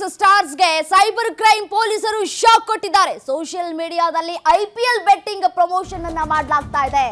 Reels ಸ್ಟಾರ್ಸ್ಗೆ cyber crime ಪೊಲೀಸರು shock ಕೊಟ್ಟಿದ್ದಾರೆ. ಸೋಷಿಯಲ್ ಮೀಡಿಯಾದಲ್ಲಿ ಐಪಿಎಲ್ ಬೆಟ್ಟಿಂಗ್ ಪ್ರಮೋಷನ್ ಅನ್ನ ಮಾಡಲಾಗ್ತಾ ಇದೆ.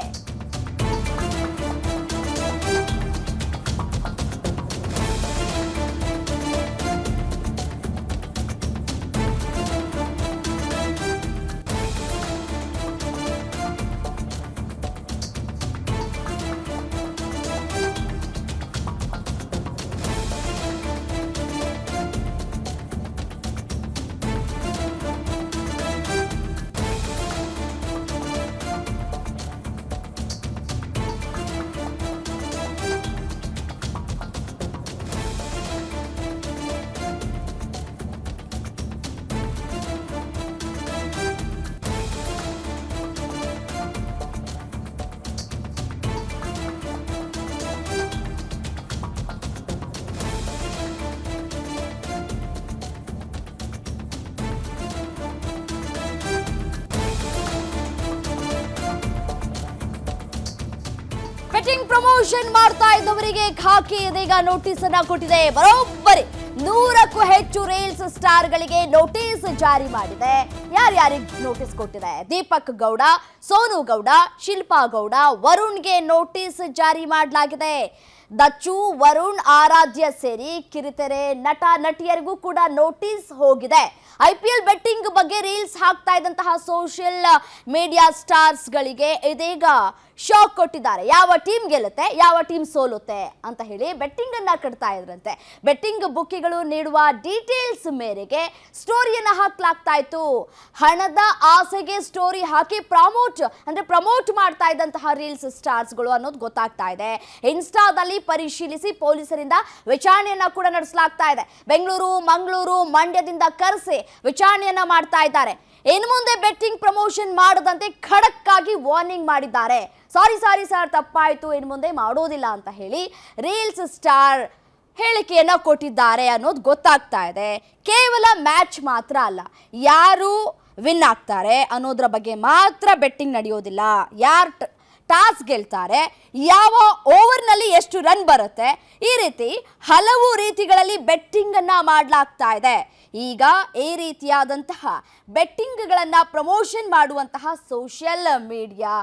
ಪ್ರಮೋಷನ್ ಮಾಡ್ತಾ ಇದ್ದವರಿಗೆ ಖಾಕಿ ಇದೀಗ ನೋಟಿಸ್ ಅನ್ನ ಕೊಟ್ಟಿದೆ. ಬರೋಬ್ಬರಿ ನೂರಕ್ಕೂ ಹೆಚ್ಚು ರೀಲ್ಸ್ ಸ್ಟಾರ್ಗಳಿಗೆ ನೋಟಿಸ್ ಜಾರಿ ಮಾಡಿದೆ. ಯಾರ್ಯಾರಿಗೆ ನೋಟಿಸ್ ಕೊಟ್ಟಿದೆ? ದೀಪಕ್ ಗೌಡ, ಸೋನು ಗೌಡ, ಶಿಲ್ಪಾ ಗೌಡ, ವರುಣ್ಗೆ ನೋಟಿಸ್ ಜಾರಿ ಮಾಡಲಾಗಿದೆ. ದಚ್ಚು, ವರುಣ್ ಆರಾಧ್ಯ ಸೇರಿ ಕಿರಿತೆರೆ ನಟ, ನಟಿಯರಿಗೂ ಕೂಡ ನೋಟಿಸ್ ಹೋಗಿದೆ. ಐ ಪಿ ಎಲ್ ಬೆಟ್ಟಿಂಗ್ ಬಗ್ಗೆ ರೀಲ್ಸ್ ಹಾಕ್ತಾ ಇದ್ದಂತಹ ಸೋಷಿಯಲ್ ಮೀಡಿಯಾ ಸ್ಟಾರ್ಸ್ ಗಳಿಗೆ ಇದೀಗ ಶಾಕ್ ಕೊಟ್ಟಿದ್ದಾರೆ. ಯಾವ ಟೀಮ್ ಗೆಲ್ಲುತ್ತೆ, ಯಾವ ಟೀಮ್ ಸೋಲುತ್ತೆ ಅಂತ ಹೇಳಿ ಬೆಟ್ಟಿಂಗ್ ಅನ್ನ ಕಟ್ತಾ ಇದ್ರಂತೆ. ಬೆಟ್ಟಿಂಗ್ ಬುಕ್ಕಿಗಳು ನೀಡುವ ಡೀಟೇಲ್ಸ್ ಮೇರೆಗೆ ಸ್ಟೋರಿಯನ್ನ ಹಾಕ್ಲಾಗ್ತಾ ಇತ್ತು. ಹಣದ ಆಸೆಗೆ ಸ್ಟೋರಿ ಹಾಕಿ ಪ್ರಮೋಟ್ ಅಂದ್ರೆ ಪ್ರಮೋಟ್ ಮಾಡ್ತಾ ಇದ್ದಂತಹ ರೀಲ್ಸ್ ಸ್ಟಾರ್ಸ್ಗಳು ಅನ್ನೋದು ಗೊತ್ತಾಗ್ತಾ ಇದೆ. ಇನ್ಸ್ಟಾದಲ್ಲಿ ಪರಿಶೀಲಿಸಿ ಪೊಲೀಸರಿಂದ ವಿಚಾರಣೆಯನ್ನ ಕೂಡ ನಡೆಸಲಾಗ್ತಾ ಇದೆ. ಬೆಂಗಳೂರು, ಮಂಗಳೂರು ಮಂಡ್ಯದಿಂದ ಕರೆಸಿ ವಿಚಾರಣೆಯನ್ನ ಮಾಡ್ತಾ ಇದ್ದಾರೆ. ಇನ್ನು ಮುಂದೆ ಬೆಟ್ಟಿಂಗ್ ಪ್ರಮೋಷನ್ ಮಾಡದಂತೆ ಖಡಕ್ ಆಗಿ ವಾರ್ನಿಂಗ್ ಮಾಡಿದ್ದಾರೆ. ಸಾರಿ ಸಾರಿ ಸರ್ ತಪ್ಪಾಯ್ತು. ಇನ್ನು ಮುಂದೆ ಮಾಡೋದಿಲ್ಲ ಅಂತ ಹೇಳಿ ರೀಲ್ಸ್ ಸ್ಟಾರ್ ಹೇಳಿಕೆಯನ್ನ ಕೊಟ್ಟಿದ್ದಾರೆ ಅನ್ನೋದು ಗೊತ್ತಾಗ್ತಾ ಇದೆ. ಕೇವಲ ಮ್ಯಾಚ್ ಮಾತ್ರ ಅಲ್ಲ, ಯಾರು ವಿನ್ ಆಗ್ತಾರೆ ಅನ್ನೋದ್ರ ಬಗ್ಗೆ ಮಾತ್ರ ಬೆಟ್ಟಿಂಗ್ ನಡೆಯೋದಿಲ್ಲ. ಯಾರು ಟಾಸ್ ಗೆಲ್ತಾರೆ. ಯಾವ ಓವರ್ನಲ್ಲಿ ಎಷ್ಟು ರನ್ ಬರುತ್ತೆ? ಈ ರೀತಿ ಹಲವು ರೀತಿಗಳಲ್ಲಿ ಬೆಟ್ಟಿಂಗ್ ಅನ್ನ ಮಾಡಲಾಗ್ತಾ ಇದೆ. ಈಗ ಈ ರೀತಿಯಾದಂತಹ ಬೆಟ್ಟಿಂಗ್ಗಳನ್ನು ಪ್ರಮೋಷನ್ ಮಾಡುವಂತಹ ಸೋಷಿಯಲ್ ಮೀಡಿಯಾ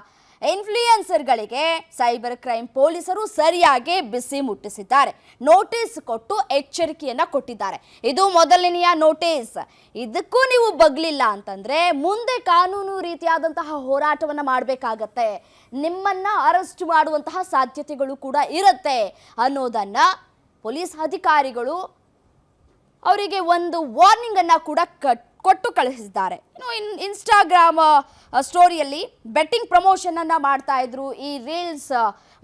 ಇನ್ಫ್ಲೂಯೆನ್ಸರ್ಗಳಿಗೆ ಸೈಬರ್ ಕ್ರೈಮ್ ಪೊಲೀಸರು ಸರಿಯಾಗಿ ಬಿಸಿ ಮುಟ್ಟಿಸಿದ್ದಾರೆ. ನೋಟಿಸ್ ಕೊಟ್ಟು ಎಚ್ಚರಿಕೆಯನ್ನ ಕೊಟ್ಟಿದ್ದಾರೆ. ಇದು ಮೊದಲನೆಯ ನೋಟಿಸ್. ಇದಕ್ಕೂ ನೀವು ಬಗ್ಲಿಲ್ಲ ಅಂತಂದ್ರೆ ಮುಂದೆ ಕಾನೂನು ರೀತಿಯಾದಂತಹ ಹೋರಾಟವನ್ನ ಮಾಡಬೇಕಾಗತ್ತೆ. ನಿಮ್ಮನ್ನ ಅರೆಸ್ಟ್ ಮಾಡುವಂತಹ ಸಾಧ್ಯತೆಗಳು ಕೂಡ ಇರುತ್ತೆ ಅನ್ನೋದನ್ನ ಪೊಲೀಸ್ ಅಧಿಕಾರಿಗಳು ಅವರಿಗೆ ಒಂದು ವಾರ್ನಿಂಗ್ ಅನ್ನ ಕೂಡ ಕಟ್ ಕೊಟ್ಟು ಕಳಿಸಿದ್ದಾರೆ. ಇನ್ನು ಇನ್ ಇನ್ಸ್ಟಾಗ್ರಾಮ್ ಸ್ಟೋರಿಯಲ್ಲಿ ಬೆಟ್ಟಿಂಗ್ ಪ್ರಮೋಷನ್ ಅನ್ನ ಮಾಡ್ತಾ ಇದ್ರು, ಈ ರೀಲ್ಸ್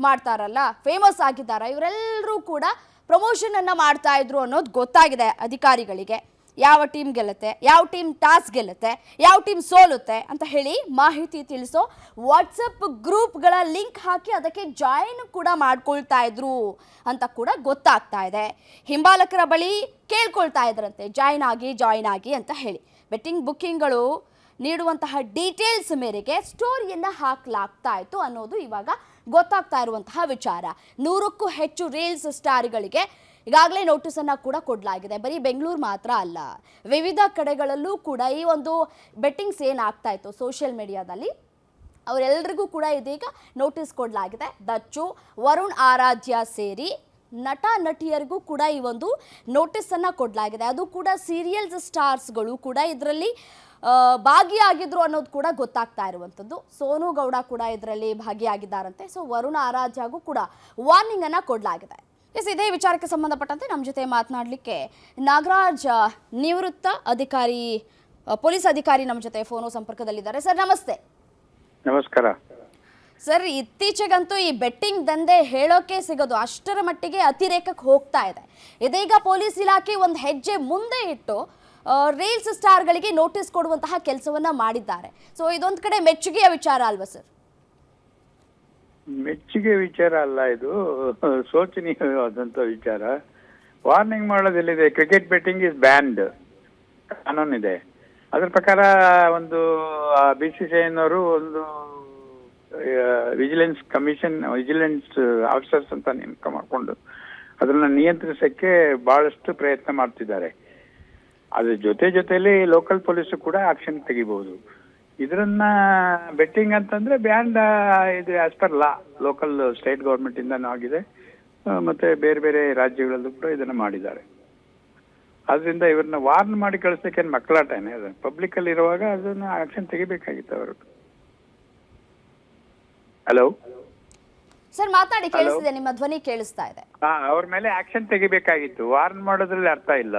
ಮಾಡ್ತಾರಲ್ಲ ಫೇಮಸ್ ಆಗಿದ್ದಾರೆ. ಇವರೆಲ್ಲರೂ ಕೂಡ ಪ್ರಮೋಷನ್ ಅನ್ನ ಮಾಡ್ತಾ ಇದ್ರು ಅನ್ನೋದು ಗೊತ್ತಾಗಿದೆ ಅಧಿಕಾರಿಗಳಿಗೆ. ಯಾವ ಟೀಮ್ ಗೆಲ್ಲುತ್ತೆ, ಯಾವ ಟೀಮ್ ಟಾಸ್ ಗೆಲ್ಲುತ್ತೆ, ಯಾವ ಟೀಮ್ ಸೋಲುತ್ತೆ ಅಂತ ಹೇಳಿ ಮಾಹಿತಿ ತಿಳಿಸೋ ವಾಟ್ಸಪ್ ಗ್ರೂಪ್ಗಳ ಲಿಂಕ್ ಹಾಕಿ ಅದಕ್ಕೆ ಜಾಯಿನ್ ಕೂಡ ಮಾಡ್ಕೊಳ್ತಾ ಇದ್ರು ಅಂತ ಕೂಡ ಗೊತ್ತಾಗ್ತಾ ಇದೆ. ಹಿಂಬಾಲಕರ ಬಳಿ ಕೇಳ್ಕೊಳ್ತಾ ಇದ್ರಂತೆ ಜಾಯಿನ್ ಆಗಿ ಜಾಯಿನ್ ಆಗಿ ಅಂತ ಹೇಳಿ. ಬೆಟ್ಟಿಂಗ್ ಬುಕ್ಕಿಂಗ್ಗಳು ನೀಡುವಂತಹ ಡೀಟೇಲ್ಸ್ ಮೇರೆಗೆ ಸ್ಟೋರಿಯನ್ನು ಹಾಕಲಾಗ್ತಾ ಇತ್ತು ಅನ್ನೋದು ಇವಾಗ ಗೊತ್ತಾಗ್ತಾ ಇರುವಂತಹ ವಿಚಾರ. ನೂರಕ್ಕೂ ಹೆಚ್ಚು ರೀಲ್ಸ್ ಸ್ಟಾರ್ಗಳಿಗೆ ಈಗಾಗಲೇ ನೋಟಿಸ್ ಅನ್ನ ಕೂಡ ಕೊಡಲಾಗಿದೆ. ಬರೀ ಬೆಂಗಳೂರು ಮಾತ್ರ ಅಲ್ಲ, ವಿವಿಧ ಕಡೆಗಳಲ್ಲೂ ಕೂಡ ಈ ಒಂದು ಬೆಟ್ಟಿಂಗ್ಸ್ ಏನಾಗ್ತಾ ಇತ್ತು ಸೋಷಿಯಲ್ ಮೀಡಿಯಾದಲ್ಲಿ? ಅವರೆಲ್ಲರಿಗೂ ಕೂಡ ಇದೀಗ ನೋಟಿಸ್ ಕೊಡಲಾಗಿದೆ. ದಚ್ಚು, ವರುಣ್ ಆರಾಧ್ಯ ಸೇರಿ ನಟ, ನಟಿಯರಿಗೂ ಕೂಡ ಈ ಒಂದು ನೋಟಿಸನ್ನು ಕೊಡಲಾಗಿದೆ. ಅದು ಕೂಡ ಸೀರಿಯಲ್ಸ್ ಸ್ಟಾರ್ಸ್ಗಳು ಕೂಡ ಇದರಲ್ಲಿ ಭಾಗಿಯಾಗಿದ್ರು ಅನ್ನೋದು ಕೂಡ ಗೊತ್ತಾಗ್ತಾ ಇರುವಂಥದ್ದು. ಸೋನು ಗೌಡ ಕೂಡ ಇದರಲ್ಲಿ ಭಾಗಿಯಾಗಿದ್ದಾರಂತೆ. ಸೊ, ವರುಣ ಆರಾಧ್ಯಗೂ ಕೂಡ ವಾರ್ನಿಂಗ್ ಅನ್ನ ಕೊಡಲಾಗಿದೆ. ಎಸ್ ಇದೇ ವಿಚಾರಕ್ಕೆ ಸಂಬಂಧಪಟ್ಟಂತೆ ನಮ್ಮ ಜೊತೆ ಮಾತನಾಡಲಿಕ್ಕೆ ನಾಗರಾಜ್ ನಿವೃತ್ತ ಅಧಿಕಾರಿ ಪೊಲೀಸ್ ಅಧಿಕಾರಿ ನಮ್ಮ ಜೊತೆ ಫೋನು ಸಂಪರ್ಕದಲ್ಲಿದ್ದಾರೆ. ಸರ್ ನಮಸ್ತೆ. ನಮಸ್ಕಾರ. ಸರ್ ಇತ್ತೀಚೆಗಂತೂ ಈ ಬೆಟ್ಟಿಂಗ್ ದಂಧೆ ಹೇಳೋಕೆ ಸಿಗೋದು ಅಷ್ಟರ ಮಟ್ಟಿಗೆ ಅತಿರೇಕಕ್ಕೆ ಹೋಗ್ತಾ ಇದೆ. ಇದೀಗ ಪೊಲೀಸ್ ಇಲಾಖೆ ಒಂದು ಹೆಜ್ಜೆ ಮುಂದೆ ಇಟ್ಟು ರೀಲ್ಸ್ ಸ್ಟಾರ್ಗಳಿಗೆ ನೋಟಿಸ್ ಕೊಡುವಂತಹ ಕೆಲಸವನ್ನ ಮಾಡಿದ್ದಾರೆ. ಸೊ ಇದೊಂದು ಕಡೆ ಮೆಚ್ಚುಗೆಯ ವಿಚಾರ ಅಲ್ವಾ ಸರ್? ಮೆಚ್ಚುಗೆ ವಿಚಾರ ಅಲ್ಲ ಇದು. ಶೋಚನೀಯವಾದಂತ ವಿಚಾರ. ವಾರ್ನಿಂಗ್ ಮಾಡೋದಿಲ್ಲಿದೆ ಕ್ರಿಕೆಟ್ ಬೆಟ್ಟಿಂಗ್ ಇಸ್ ಬ್ಯಾಂಡ್ ಇದೆ ಅದ್ರ ಪ್ರಕಾರ ಒಂದು ಬಿ ಸಿ ಸಿ ಐನವರು ಒಂದು ವಿಜಿಲೆನ್ಸ್ ಕಮಿಷನ್ ವಿಜಿಲೆನ್ಸ್ ಆಫೀಸರ್ಸ್ ಅಂತ ನೇಮಕ ಮಾಡಿಕೊಂಡು ಅದನ್ನ ನಿಯಂತ್ರಿಸಕ್ಕೆ ಬಹಳಷ್ಟು ಪ್ರಯತ್ನ ಮಾಡ್ತಿದ್ದಾರೆ. ಅದ್ರ ಜೊತೆ ಜೊತೆಯಲ್ಲಿ ಲೋಕಲ್ ಪೊಲೀಸ್ ಕೂಡ ಆಕ್ಷನ್ ತೆಗಿಬಹುದು. ಇದನ್ನ ಬೆಟ್ಟಿಂಗ್ ಅಂತಂದ್ರೆ ಬ್ಯಾಂಡ್ ಇದು as per law local state government ಇಂದನೂ ಆಗಿದೆ. ಮತ್ತೆ ಬೇರೆ ಬೇರೆ ರಾಜ್ಯಗಳಲ್ಲೂ ಕೂಡ ಇದನ್ನ ಮಾಡಿದ್ದಾರೆ. ಅದರಿಂದ ಇವ್ರನ್ನ ವಾರ್ನ್ ಮಾಡಿ ಕಳಿಸ್ಲಿಕ್ಕೆ ಏನ್ ಮಕ್ಕಳಾಟನೇ ಅದು. ಪಬ್ಲಿಕ್ ಅಲ್ಲಿ ಇರುವಾಗ ಅದನ್ನ ಆಕ್ಷನ್ ತೆಗಿಬೇಕಾಗಿತ್ತು ಅವರು. ಹಲೋ ಸರ್ ಮಾತಾಡಿ ಕೇಳಿಸ್ತಿದೆ ನಿಮ್ಮ ಧ್ವನಿ ಕೇಳಿಸ್ತಾ ಇದೆ. ಹಾ ಅವ್ರ ಮೇಲೆ ಆಕ್ಷನ್ ತೆಗಿಬೇಕಾಗಿತ್ತು. ವಾರ್ನ್ ಮಾಡೋದ್ರಲ್ಲಿ ಅರ್ಥ ಇಲ್ಲ.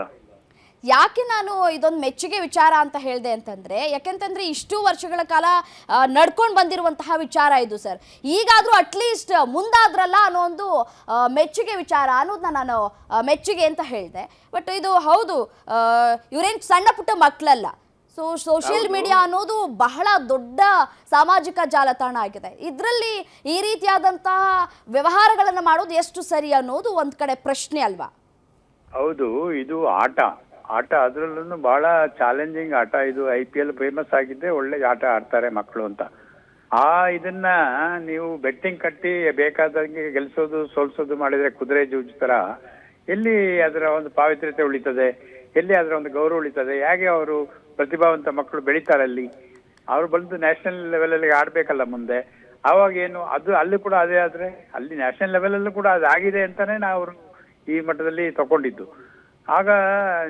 ಯಾಕೆ ನಾನು ಇದೊಂದು ಮೆಚ್ಚುಗೆ ವಿಚಾರ ಅಂತ ಹೇಳಿದೆ ಅಂತಂದ್ರೆ ಯಾಕೆಂತಂದ್ರೆ ಇಷ್ಟು ವರ್ಷಗಳ ಕಾಲ ನಡ್ಕೊಂಡು ಬಂದಿರುವಂತಹ ವಿಚಾರ ಇದು ಸರ್. ಈಗಾದರೂ ಅಟ್ಲೀಸ್ಟ್ ಮುಂದಾದ್ರಲ್ಲ ಅನ್ನೋ ಒಂದು ಮೆಚ್ಚುಗೆ ವಿಚಾರ ಅನ್ನೋದನ್ನ ನಾನು ಮೆಚ್ಚುಗೆ ಅಂತ ಹೇಳಿದೆ. ಬಟ್ ಇದು ಹೌದು ಇವರೇನು ಸಣ್ಣ ಪುಟ್ಟ ಮಕ್ಕಳಲ್ಲ ಸೊ ಸೋಷಿಯಲ್ ಮೀಡಿಯಾ ಅನ್ನೋದು ಬಹಳ ದೊಡ್ಡ ಸಾಮಾಜಿಕ ಜಾಲತಾಣ ಆಗಿದೆ. ಇದರಲ್ಲಿ ಈ ರೀತಿಯಾದಂತಹ ವ್ಯವಹಾರಗಳನ್ನು ಮಾಡೋದು ಎಷ್ಟು ಸರಿ ಅನ್ನೋದು ಒಂದು ಕಡೆ ಪ್ರಶ್ನೆ ಅಲ್ವಾ? ಹೌದು ಇದು ಆಟ. ಆಟ ಅದರಲ್ಲೂ ಬಹಳ ಚಾಲೆಂಜಿಂಗ್ ಆಟ. ಇದು ಐ ಪಿ ಎಲ್ ಫೇಮಸ್ ಆಗಿದ್ದೆ ಒಳ್ಳೆ ಆಟ ಆಡ್ತಾರೆ ಮಕ್ಕಳು ಅಂತ. ಆ ಇದನ್ನ ನೀವು ಬೆಟ್ಟಿಂಗ್ ಕಟ್ಟಿ ಬೇಕಾದಂಗೆ ಗೆಲ್ಸೋದು, ಸೋಲ್ಸೋದು ಮಾಡಿದ್ರೆ ಕುದುರೆ ಜೂಜ್ ತರ ಎಲ್ಲಿ ಅದರ ಒಂದು ಪಾವಿತ್ರ್ಯತೆ ಉಳಿತದೆ? ಎಲ್ಲಿ ಅದರ ಒಂದು ಗೌರವ ಉಳಿತದೆ? ಹೇಗೆ ಅವರು ಪ್ರತಿಭಾವಂತ ಮಕ್ಕಳು ಬೆಳಿತಾರೆ ಅಲ್ಲಿ? ಅವರು ಬಂದು ನ್ಯಾಷನಲ್ ಲೆವೆಲ್ ಅಲ್ಲಿ ಆಡ್ಬೇಕಲ್ಲ ಮುಂದೆ. ಅವಾಗ ಏನು, ಅದು ಅಲ್ಲಿ ಕೂಡ ಅದೇ ಆದ್ರೆ ಅಲ್ಲಿ ನ್ಯಾಷನಲ್ ಲೆವೆಲಲ್ಲೂ ಕೂಡ ಅದಾಗಿದೆ ಅಂತಾನೆ ನಾವು ಈ ಮಟ್ಟದಲ್ಲಿ ತಗೊಂಡಿದ್ದು. ಆಗ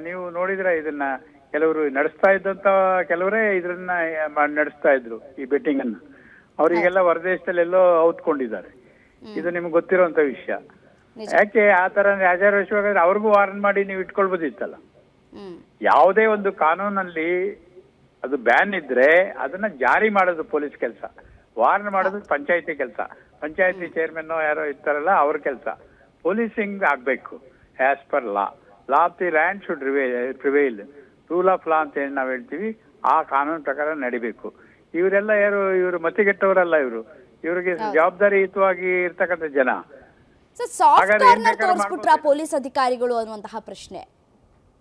ನೀವು ನೋಡಿದ್ರ ಇದನ್ನ ಕೆಲವರು ನಡೆಸ್ತಾ ಇದ್ದಂತ ಕೆಲವರೇ ಇದನ್ನ ನಡೆಸ್ತಾ ಇದ್ರು ಈ ಬೆಟ್ಟಿಂಗ್ ಅನ್ನ. ಅವರಿಗೆಲ್ಲ ಹೊರದೇಶದಲ್ಲೆಲ್ಲೋ ಔತ್ಕೊಂಡಿದ್ದಾರೆ. ಇದು ನಿಮ್ಗೆ ಗೊತ್ತಿರುವಂತ ವಿಷಯ. ಯಾಕೆ ಆ ತರ ರಾಜಾರೋಷವಾಗಾದ್ರೆ ಅವ್ರಿಗೂ ವಾರನ್ ಮಾಡಿ ನೀವು ಇಟ್ಕೊಳ್ಬೋದಿತ್ತಲ್ಲ? ಯಾವುದೇ ಒಂದು ಕಾನೂನಲ್ಲಿ ಅದು ಬ್ಯಾನ್ ಇದ್ರೆ ಅದನ್ನ ಜಾರಿ ಮಾಡೋದು ಪೊಲೀಸ್ ಕೆಲಸ. ವಾರ್ನ್ ಮಾಡೋದು ಪಂಚಾಯತಿ ಕೆಲಸ. ಪಂಚಾಯತಿ ಚೇರ್ಮನ್ ಯಾರೋ ಇರ್ತಾರಲ್ಲ ಅವ್ರ ಕೆಲಸ. ಪೊಲೀಸಿಂಗ್ ಆಗ್ಬೇಕು as per law law of the land should prevail. Rule of law ಅಂತ ಏನು ನಾವು ಹೇಳ್ತೀವಿ. ಆ ಕಾನೂನು ಪ್ರಕಾರ ನಡಿಬೇಕು. ಇವರೆಲ್ಲ ಯಾರು ಇವರು ಮತಿಗೆಟ್ಟವರಲ್ಲ ಇವರು. ಇವರಿಗೆ ಜವಾಬ್ದಾರಿಯುತವಾಗಿ ಇರ್ತಕ್ಕಂಥ ಜನ. ತೋರಿಸ್ಬಿಟ್ರ ಪೊಲೀಸ್ ಅಧಿಕಾರಿಗಳು ಅನ್ನುವಂತಹ ಪ್ರಶ್ನೆ.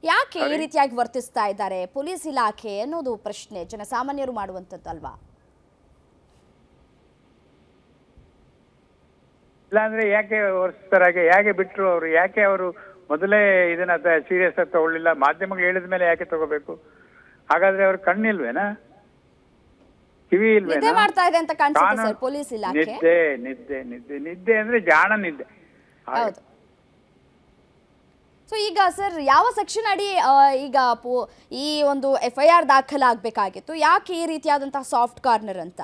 ಯಾಕೆ ಈ ರೀತಿಯಾಗಿ ವರ್ತಿಸ್ತಾ ಇದ್ದಾರೆ ಪೊಲೀಸ್ ಇಲಾಖೆ ಅನ್ನೋದು ಪ್ರಶ್ನೆ ಜನಸಾಮಾನ್ಯರು ಮಾಡುವಂಥದ್ದಲ್ವಾ? ಇಲ್ಲಾಂದ್ರೆ ಯಾಕೆ ವರ್ಷರ ಯಾಕೆ ಬಿಟ್ರು ಅವರು ಯಾಕೆ ಅವರು ಮೊದಲೇ ಇದನ್ನ ಸೀರಿಯಸ್ ಆಗಿ ತಗೊಳ್ಳಿಲ್ಲ. ಮಾಧ್ಯಮಗಳು ಹೇಳಿದ ಮೇಲೆ ಯಾಕೆ ತಗೋಬೇಕು? ಹಾಗಾದ್ರೆ ಅವ್ರ ಕಣ್ಣಿಲ್ವೇನಾ? ಕಿವಿ ನಿದ್ದೆ ಇಲ್ವೇನಾ ಮಾಡ್ತಾ ಇದೆ ಅಂತ ಕಾಣಿಸುತ್ತೆ ಕಾನೂನು- ಸರ್ ಪೊಲೀಸ್ ಇಲಾಖೆ. ನಿದ್ದೆ ನಿದ್ದೆ ನಿದ್ದೆ. ನಿದ್ದೆ ಅಂದ್ರೆ ಜಾಣ ನಿದ್ದೆ. ಹಾಗೆ. ಹೌದು. ಸೊ ಈಗ ಸರ್ ಯಾವ ಸೆಕ್ಷನ್ ಅಡಿ ಆ, ಈಗ ಪೊ- ಈ ಒಂದು ಎಫ್ ಐ ಆರ್ ದಾಖಲಾಗಬೇಕಾಗಿತ್ತು? ಯಾಕೆ ಈ ರೀತಿಯಾದಂತಹ ಸಾಫ್ಟ್ ಕಾರ್ನರ್ ಅಂತ?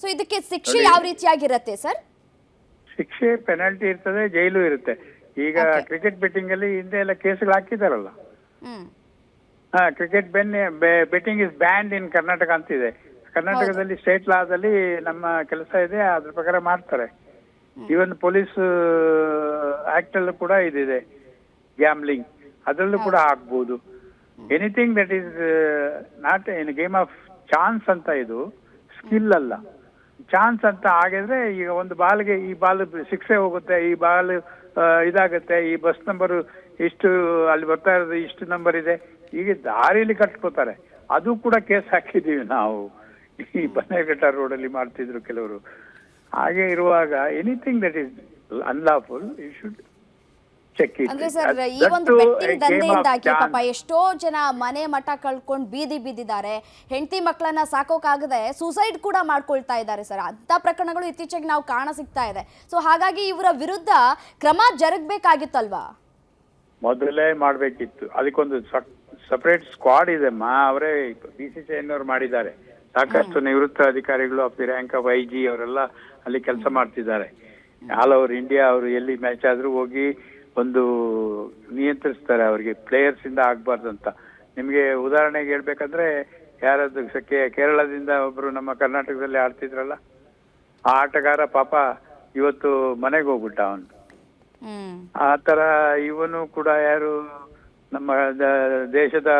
ಸೊ ಇದಕ್ಕೆ ಶಿಕ್ಷೆ ನೋಡಿ. ಯಾವ ರೀತಿಯಾಗಿರತ್ತೆ ಸರ್? ಶಿಕ್ಷೆ ಪೆನಾಲ್ಟಿ ಇರ್ತದೆ ಜೈಲು ಇರುತ್ತೆ. ಈಗ. ಕ್ರಿಕೆಟ್ ಬೆಟ್ಟಿಂಗ್ ಅಲ್ಲಿ ಹಿಂದೆ ಎಲ್ಲ ಕೇಸ್ಗಳು ಹಾಕಿದಾರಲ್ಲ. ಹ್ಮ್. ಹಾ cricket ben betting is banned in Karnataka ಅಂತಿದೆ. ಕರ್ನಾಟಕದಲ್ಲಿ ಸ್ಟೇಟ್ ಲಾದಲ್ಲಿ ನಮ್ಮ ಕೆಲಸ ಇದೆ ಅದ್ರ ಪ್ರಕಾರ ಮಾಡ್ತಾರೆ. ಈವನ್ ಪೊಲೀಸ್ ಆಕ್ಟ್ ಅಲ್ಲೂ ಕೂಡ ಇದಿದೆ ಗ್ಯಾಮ್ಲಿಂಗ್ ಅದರಲ್ಲೂ ಕೂಡ ಆಗ್ಬೋದು anything that is not in game of chance ಅಂತ ಇದು ಸ್ಕಿಲ್ ಅಲ್ಲ. ಚಾನ್ಸ್ ಅಂತ ಆಗಿದ್ರೆ ಈಗ ಒಂದು ಬಾಲ್ಗೆ ಈ ಬಾಲ್ ಶಿಕ್ಷೆ ಹೋಗುತ್ತೆ ಈ ಬಾಲ್ ಇದಾಗುತ್ತೆ. ಈ ಬಸ್ ನಂಬರ್ ಇಷ್ಟು, ಅಲ್ಲಿ ಬರ್ತಾ ಇರೋದು ಇಷ್ಟು ನಂಬರ್ ಇದೆ. ಈಗ ದಾರಿಯಲ್ಲಿ ಕಟ್ಕೋತಾರೆ. ಅದು ಕೂಡ ಕೇಸ್ ಹಾಕಿದ್ದೀವಿ ನಾವು. ಈ ಬನ್ನೇಘಟ್ಟ ರೋಡ್ ಅಲ್ಲಿ ಮಾಡ್ತಿದ್ರು ಕೆಲವರು. ಹಾಗೆ ಇರುವಾಗ anything that is unlawful you should check ಅಂದ್ರೆ ಸರ್ ಈ ಒಂದು ಬೆಟ್ಟಿಂಗ್ ದಂಧೆಯಿಂದಾಗಿ ಪಾಪ ಎಷ್ಟೋ ಜನ ಮನೆ ಮಠ ಕಳ್ಕೊಂಡು ಬೀದಿ ಬಿದ್ದಿದ್ದಾರೆ ಹೆಂಡತಿ ಮಕ್ಕಳನ್ನ ಸಾಕೋಕಾಗದೆ ಸೂಸೈಡ್ ಕೂಡ ಮಾಡ್ಕೊಳ್ತಾ ಇದ್ದಾರೆ ಸರ್. ಅಂತ ಪ್ರಕರಣಗಳು ಇತ್ತೀಚೆಗೆ ನಾವು ಕಾಣ ಸಿಗ್ತಾ ಇದೆ. ಸೊ ಹಾಗಾಗಿ ಇವರ ವಿರುದ್ಧ ಕ್ರಮ ಜರುಗಬೇಕಾಗಿತ್ತಲ್ವಾ? ಮೊದಲೇ ಮಾಡ್ಬೇಕಿತ್ತು. ಅದಕ್ಕೊಂದು ಸಪರೇಟ್ ಸ್ಕ್ವಾಡ್ ಇದೆ ಮಾ ಅವರೇ ಬಿ ಸಿ ಮಾಡಿದ್ದಾರೆ. ಸಾಕಷ್ಟು ನಿವೃತ್ತ ಅಧಿಕಾರಿಗಳು of the rank of I G ಅವರೆಲ್ಲ ಅಲ್ಲಿ ಕೆಲಸ ಮಾಡ್ತಿದ್ದಾರೆ. ಆಲ್ ಓವರ್ ಇಂಡಿಯಾ ಅವರು ಎಲ್ಲಿ ಮ್ಯಾಚ್ ಆದ್ರೂ ಹೋಗಿ ಒಂದು ನಿಯಂತ್ರಿಸ್ತಾರೆ ಅವರಿಗೆ ಪ್ಲೇಯರ್ಸ್ ಇಂದ ಆಗ್ಬಾರ್ದು ಅಂತ. ನಿಮ್ಗೆ ಉದಾಹರಣೆಗೆ ಹೇಳ್ಬೇಕಂದ್ರೆ ಯಾರದ್ದು ಕೇರಳದಿಂದ ಒಬ್ರು ನಮ್ಮ ಕರ್ನಾಟಕದಲ್ಲಿ ಆಡ್ತಿದ್ರಲ್ಲ ಆ ಆಟಗಾರ ಪಾಪ ಇವತ್ತು ಮನೆಗೆ ಹೋಗ್ಬಿಟ್ಟ ಅವನು. ಆ ತರ ಇವನು ಕೂಡ ಯಾರು ನಮ್ಮ ದೇಶದ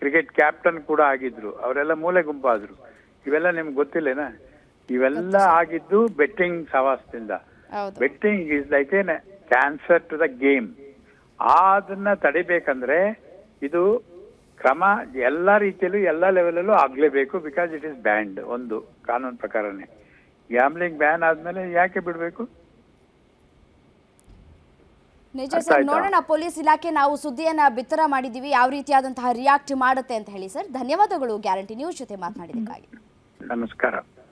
ಕ್ರಿಕೆಟ್ ಕ್ಯಾಪ್ಟನ್ ಕೂಡ ಆಗಿದ್ರು. ಅವರೆಲ್ಲ ಮೂಲೆ ಗುಂಪಾದ್ರು. ಇವೆಲ್ಲ ನಿಮ್ಗೆ ಗೊತ್ತಿಲ್ಲೇನಾ? ಇವೆಲ್ಲ ಆಗಿದ್ದು betting ಸವಾಸದಿಂದ betting is like an cancer to the game ಅದನ್ನ ತಡಿಬೇಕಂದ್ರೆ ಇದು ಕ್ರಮ ಎಲ್ಲ ರೀತಿಯಲ್ಲೂ ಎಲ್ಲಾ ಲೆವೆಲಲ್ಲೂ ಆಗ್ಲೇಬೇಕು ಬಿಕಾಸ್ ಇಟ್ ಇಸ್ ಬ್ಯಾಂಡ್ ಒಂದು ಕಾನೂನು ಪ್ರಕಾರನೇ. ಗ್ಯಾಮ್ಲಿಂಗ್ ಬ್ಯಾನ್ ಆದ್ಮೇಲೆ ಯಾಕೆ ಬಿಡ್ಬೇಕು? ನಿಜ ಸರ್? ನೋಡೋಣ. ಪೊಲೀಸ್ ಇಲಾಖೆ ನಾವು ಸುದ್ದಿಯನ್ನ ಬಿತ್ತರ ಮಾಡಿದೀವಿ. ಯಾವ ರೀತಿಯಾದಂತಹ ರಿಯಾಕ್ಟ್ ಮಾಡುತ್ತೆ ಅಂತ ಹೇಳಿ ಸರ್. ಧನ್ಯವಾದಗಳು. ಗ್ಯಾರಂಟಿ ನ್ಯೂಸ್ ಜೊತೆ ಮಾತನಾಡಿದ್ದಕ್ಕಾಗಿ. ನಮಸ್ಕಾರ.